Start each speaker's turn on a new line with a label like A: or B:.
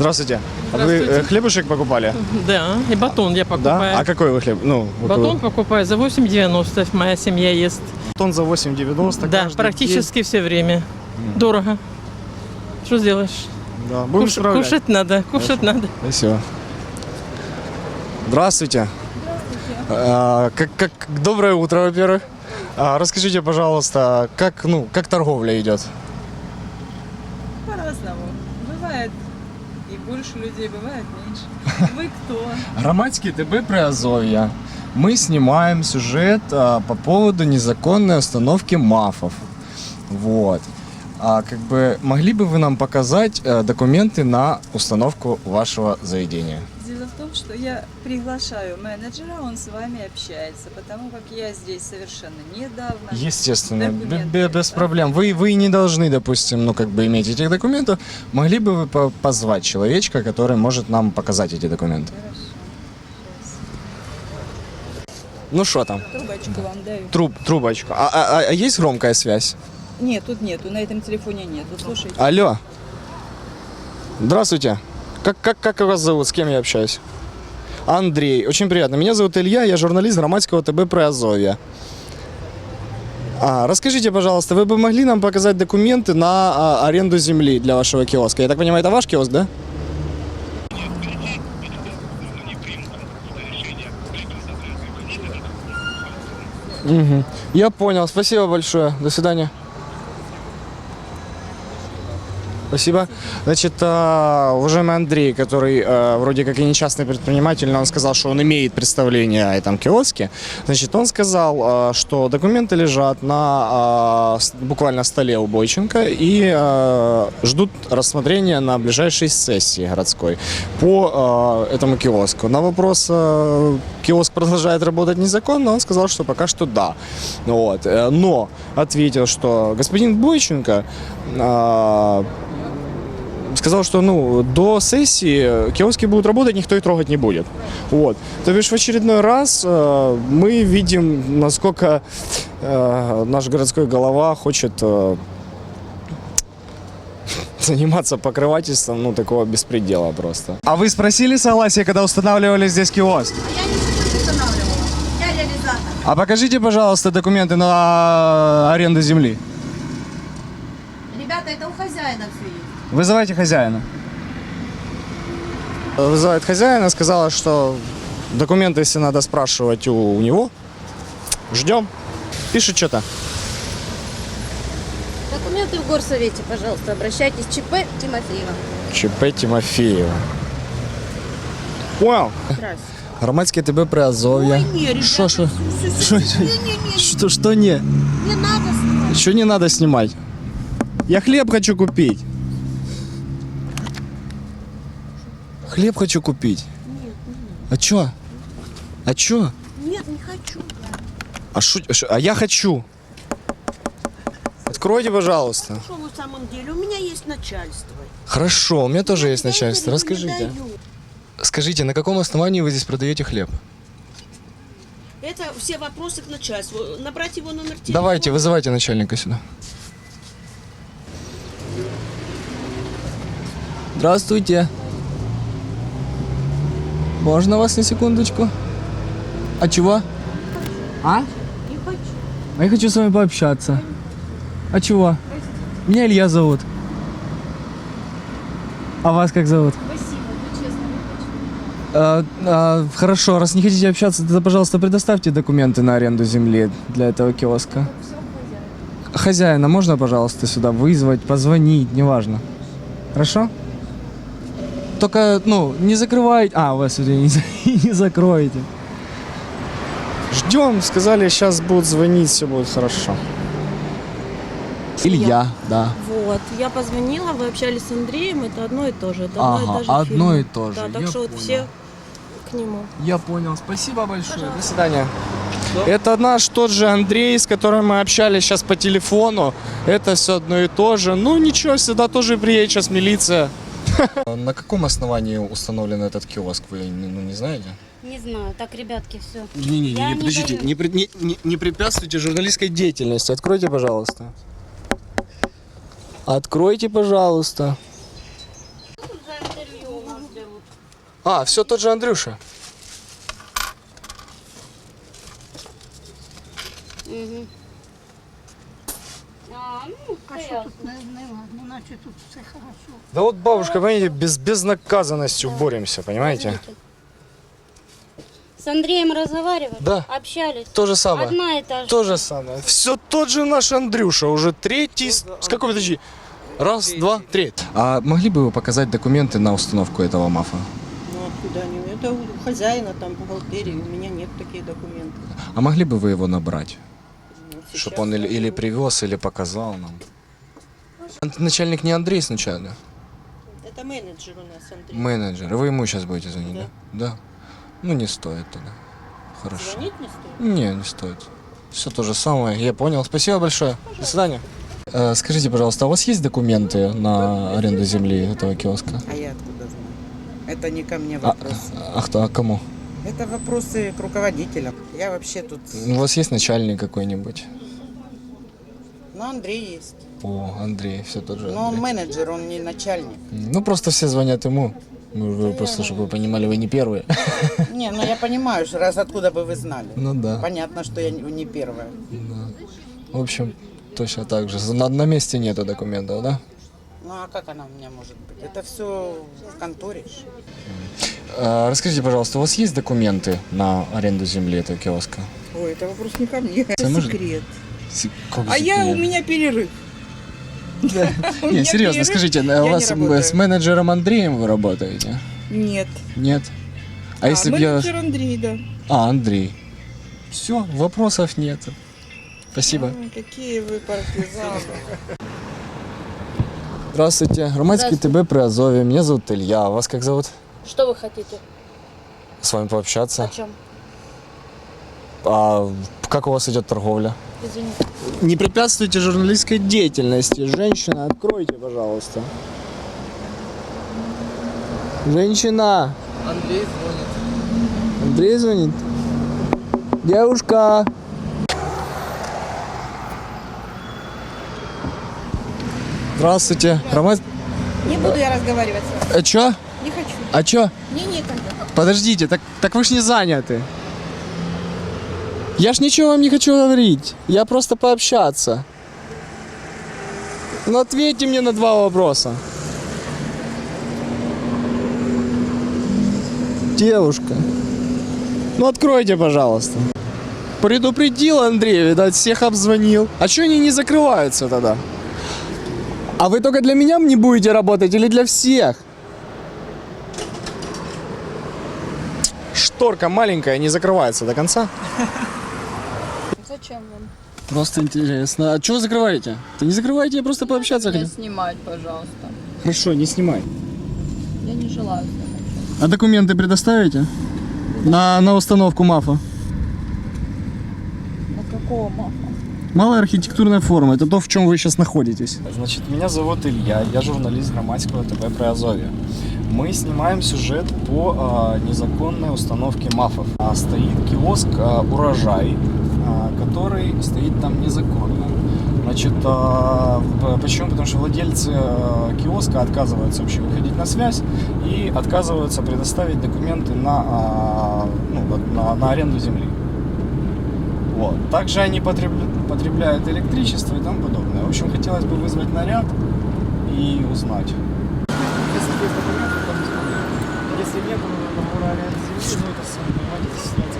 A: Здравствуйте. А Вы э, хлебушек покупали?
B: Да, и батон я покупаю.
A: Да? А какой вы хлеб? Ну, какой
B: Батон
A: вы?
B: покупаю за 8,90, моя семья ест.
A: Батон за 8,90.
B: да, практически все время. Дорого. Что сделаешь?
A: день. Да, будем
B: Куш-
A: исправлять.
B: кушать надо, кушать надо.
A: Спасибо. Здравствуйте. А, как, как, доброе утро, во-первых. А, расскажите, пожалуйста, как, ну, как торговля идет?
C: По-разному. Больше людей, бывает меньше. Вы кто?
A: Громадский ТБ Приазовья. Мы снимаем сюжет а, по поводу незаконной установки мафов. Вот. А как бы могли бы вы нам показать э, документы на установку вашего заведения?
C: Том, что я приглашаю менеджера, он с вами общается, потому как я здесь совершенно недавно.
A: Естественно,
C: Документы,
A: без
C: да.
A: проблем. Вы, вы не должны, допустим, ну как бы иметь этих документов. Могли бы вы по- позвать человечка, который может нам показать эти документы?
C: Хорошо.
A: Ну что там?
C: Трубочку вам даю.
A: Труб, трубочку. А, а- а- а есть громкая связь?
C: Нет, тут нету, на этом телефоне нету. Слушайте.
A: Алло. Здравствуйте. Как, как, как вас зовут? С кем я общаюсь? Андрей. Очень приятно. Меня зовут Илья, я журналист громадского ТБ Приазовья. А, расскажите, пожалуйста, вы бы могли нам показать документы на а, аренду земли для вашего киоска? Я так понимаю, это ваш киоск, да? Мгм. Я понял. Спасибо большое. До свидания. Спасибо. Значит, а, уважаемый Андрей, который а, вроде как и не частный предприниматель, но он сказал, что он имеет представление о этом киоске. Значит, он сказал, а, что документы лежат на буквально столе у Бойченко и ждут рассмотрения на ближайшей сессии городской по этому киоску. На вопрос, киоск продолжает работать незаконно, он сказал, что пока что да. Вот. Э, Но ответил, что господин Бойченко сказал, что ну, до сессии киоски будут работать, никто их трогать не будет. Вот. То бишь в очередной раз э, мы видим, насколько э, наш городской голова хочет э, заниматься покрывательством, ну, такого беспредела просто. А вы спросили согласие, когда устанавливали здесь киоск?
D: Я ничего не устанавливала. Я реализатор.
A: А покажите, пожалуйста, документы на аренду земли.
D: Ребята, это у хозяина все есть.
A: Вызывайте хозяина. Вызывает хозяина, сказала, что документы, если надо спрашивать у, у него. Ждем. Пишет что-то.
D: Документы в горсовете, пожалуйста, обращайтесь. ЧП Тимофеева.
A: ЧП Тимофеева. Понял. Громадське ТБ Приазов'я.
D: Ой, не, ребята,
A: Что, что?
D: всё, всё,
A: Что,
D: всё. Не-не-не,
A: что, что не?
D: не надо снимать.
A: Что не надо снимать? Я хлеб хочу купить. Хлеб хочу купить. А чё? А чё?
D: Нет, не хочу.
A: А, шу, ш- а я хочу. Откройте, пожалуйста.
D: Что в самом деле? У меня есть начальство.
A: Хорошо, у меня тоже есть
D: Я
A: начальство. Расскажите. Скажите, на каком основании вы здесь продаете хлеб?
D: Это все вопросы к начальству. Набрать его номер телефона.
A: Давайте, вызывайте начальника сюда. Здравствуйте. Можно вас на секундочку? А чего? А?
D: Не хочу.
A: А я хочу с вами пообщаться. А чего? Меня Илья зовут. А вас как зовут?
D: Спасибо, ну честно, не хочу.
A: А, а, хорошо, раз не хотите общаться, тогда, пожалуйста, предоставьте документы на аренду земли для этого киоска. Хозяина можно, пожалуйста, сюда вызвать, позвонить, неважно. Хорошо? Только, ну, не закрывайте. А, вы сегодня не, за- не закроете. Ждем, сказали, сейчас будут звонить, все будет хорошо. Илья, да.
E: Вот, я позвонила, вы общались с Андреем, это одно и то же. Это
A: Ага,
E: одна и та же
A: одно и то же,
E: Да, так
A: я
E: что вот
A: понял.
E: все к нему.
A: Я понял. Спасибо большое. До свидания. Это наш тот же Андрей, с которым мы общались сейчас по телефону. Это все одно и то же. Ну ничего, сюда тоже приедет сейчас милиция. На каком основании установлен этот киоск, вы ну, не знаете?
F: Не знаю. Так, ребятки, все.
A: Не-не-не, не,
F: не
A: подождите, не, пред- не- не- не препятствуйте журналистской деятельности. Откройте, пожалуйста. Откройте, пожалуйста.
D: За интервью.
A: А, все тот же Андрюша.
F: Угу. А, ну,
G: А що тут не? Ну, наче тут все хорошо.
A: Да вот бабушка, понимаете, без безнаказанностью боремся, понимаете?
F: С Андреем разговаривали?
A: Да.
F: Общались?
A: То же самое.
F: Одна и та же.
A: То же самое. Все тот же наш Андрюша, уже третий. с с какой, подожди? Раз, два, три. А могли бы вы показать документы на установку этого мафа?
H: Ну откуда они? Это у хозяина там бухгалтерии, у меня нет таких документов.
A: А могли бы вы его набрать?
H: Ну,
A: Чтобы он или, или привез, или показал нам. Начальник не Андрей случайно?
H: Это менеджер у нас, Андрей.
A: Менеджер. Вы ему сейчас будете звонить, да? Да. Ну не стоит тогда. Хорошо.
H: Звонить не стоит?
A: Не, не стоит. Все то же самое. Я понял. Спасибо большое. До свидания. Э, Скажите, пожалуйста, а у вас есть документы на аренду земли этого киоска?
I: А я откуда знаю? Это не ко мне
A: А,
I: вопрос.
A: а кто, а кому?
I: Это вопросы к руководителям. Я вообще тут...
A: У вас есть начальник какой-нибудь?
I: Ну, Андрей есть.
A: О, Андрей, все тот же.
I: Но он
A: Андрей.
I: менеджер, он не начальник.
A: Ну, просто все звонят ему. Ну, вы просто, чтобы вы понимали, вы не первые.
I: Не, ну я понимаю, что раз откуда бы вы знали.
A: Ну да.
I: Понятно, что я не первая.
A: В общем, точно так же. На, на месте нету документов, да?
I: Ну а как она у меня может быть? Это все в конторе.
A: А, расскажите, пожалуйста, у вас есть документы на аренду земли этого киоска?
H: Ой, это вопрос не ко мне. Это
A: может-
H: секрет.
A: Се- как
H: А я, у меня перерыв. У
A: Не,
H: меня
A: серьезно,
H: перерыв,
A: скажите,
H: я
A: у
H: не
A: вас
H: работаю.
A: с менеджером Андреем вы работаете?
H: Нет.
A: Нет? А если бы я...
H: менеджер Андрей, да.
A: А, Андрей. Все, вопросов нет. Спасибо.
H: Ой, Какие вы партизаны.
A: Здравствуйте. Громадский ТБ при Азове. Меня зовут Илья. А вас как зовут?
F: Что вы хотите?
A: С вами пообщаться.
F: О чем?
A: А как у вас идет торговля?
F: Извините.
A: Не препятствуйте журналистской деятельности. Женщина, откройте, пожалуйста. Женщина.
B: Андрей звонит.
A: Андрей звонит. Девушка. Здравствуйте. Громад...
G: Не буду я разговаривать с вами.
A: А чё?
G: Не хочу.
A: А чё?
G: Мне некогда.
A: Подождите, так, так вы ж не заняты. Я ж ничего вам не хочу говорить. Я просто пообщаться. Ну ответьте мне на два вопроса. Девушка. Ну откройте, пожалуйста. Предупредил Андрей, видать, всех обзвонил. А что они не закрываются тогда? А вы только для меня не будете работать или для всех? Шторка маленькая, не закрывается до конца.
C: Зачем вам?
A: Просто интересно. А что вы закрываете? Да не закрывайте, я просто пообщаться хотел.
C: снимать, пожалуйста.
A: Хорошо, не снимай.
C: Я не желаю
A: А документы предоставите? На, на установку МАФа.
C: На какого мафа?
A: Малая архитектурная форма, это то, в чем вы сейчас находитесь. Значит, меня зовут Илья, я журналист громадского ТВ Приазовья. Мы снимаем сюжет по а, незаконной установке МАФов. А, стоит киоск а, «Урожай», который стоит там незаконно. Значит, а, почему? Потому что владельцы э, киоска отказываются вообще выходить на связь и отказываются предоставить документы на, а, ну, на, на аренду земли. Вот. Также они потребляют электричество и тому подобное. В общем, хотелось бы вызвать наряд и узнать. Если есть документы, то Если нет на аренды земли, ну это сами понимаете.